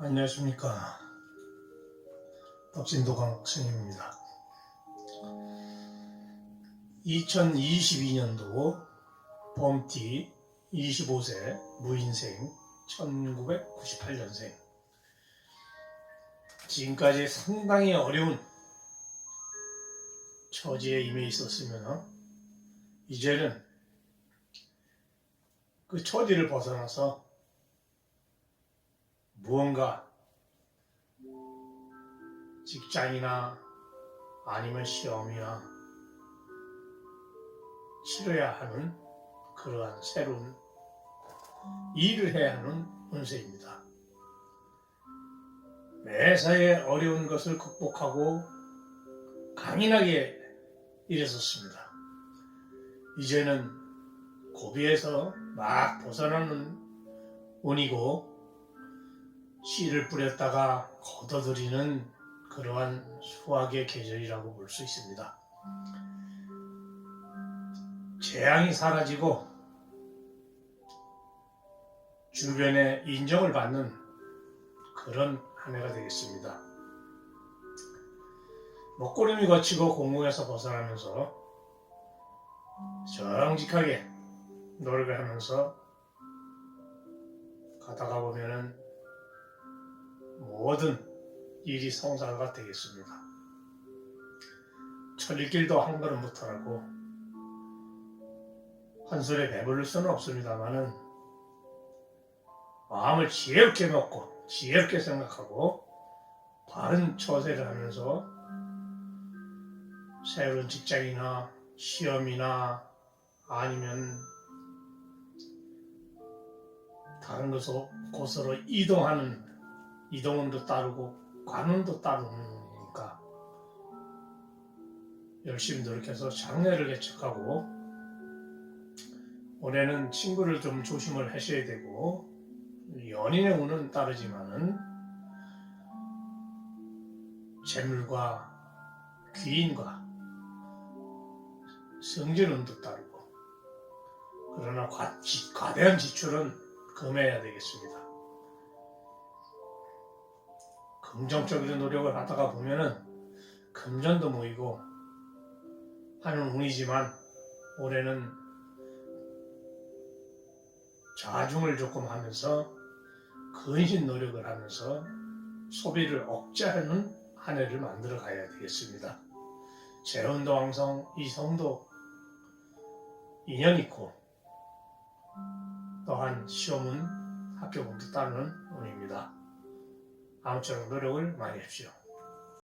안녕하십니까. 덕진도강 스님입니다. 2022년도 범띠 25세 무인생 1998년생 지금까지 상당히 어려운 처지에 임해 있었으면 이제는 그 처지를 벗어나서 무언가 직장이나 아니면 시험이나 치러야 하는 그러한 새로운 일을 해야 하는 운세입니다. 매사에 어려운 것을 극복하고 강인하게 일했었습니다. 이제는 고비에서 막 벗어나는 운이고 씨를 뿌렸다가 걷어들이는 그러한 수확의 계절이라고 볼 수 있습니다. 재앙이 사라지고 주변의 인정을 받는 그런 한 해가 되겠습니다. 먹구름이 거치고 공공에서 벗어나면서 정직하게 노력을 하면서 가다가 보면은 모든 일이 성사가 되겠습니다. 천리길도 한 걸음부터라고 한술에 배부를 수는 없습니다만은 마음을 지혜롭게 먹고 지혜롭게 생각하고 바른 처세를 하면서 새로운 직장이나 시험이나 아니면 다른 곳으로 이동하는 이동운도 따르고 관운도 따르니까 열심히 노력해서 장래를 예측하고 올해는 친구를 좀 조심을 하셔야 되고 연인의 운은 따르지만은 재물과 귀인과 성질운도 따르고 그러나 과, 지, 과대한 지출은 금해야 되겠습니다. 긍정적인 노력을 하다가 보면은 금전도 모이고 하는 운이지만 올해는 자중을 조금 하면서 근신 노력을 하면서 소비를 억제하는 한 해를 만들어 가야 되겠습니다. 재혼도 왕성, 이 성도 인연 있고 또한 시험은 합격운도 따르는 운입니다. 아무쪼록 노력을 많이 하십시오.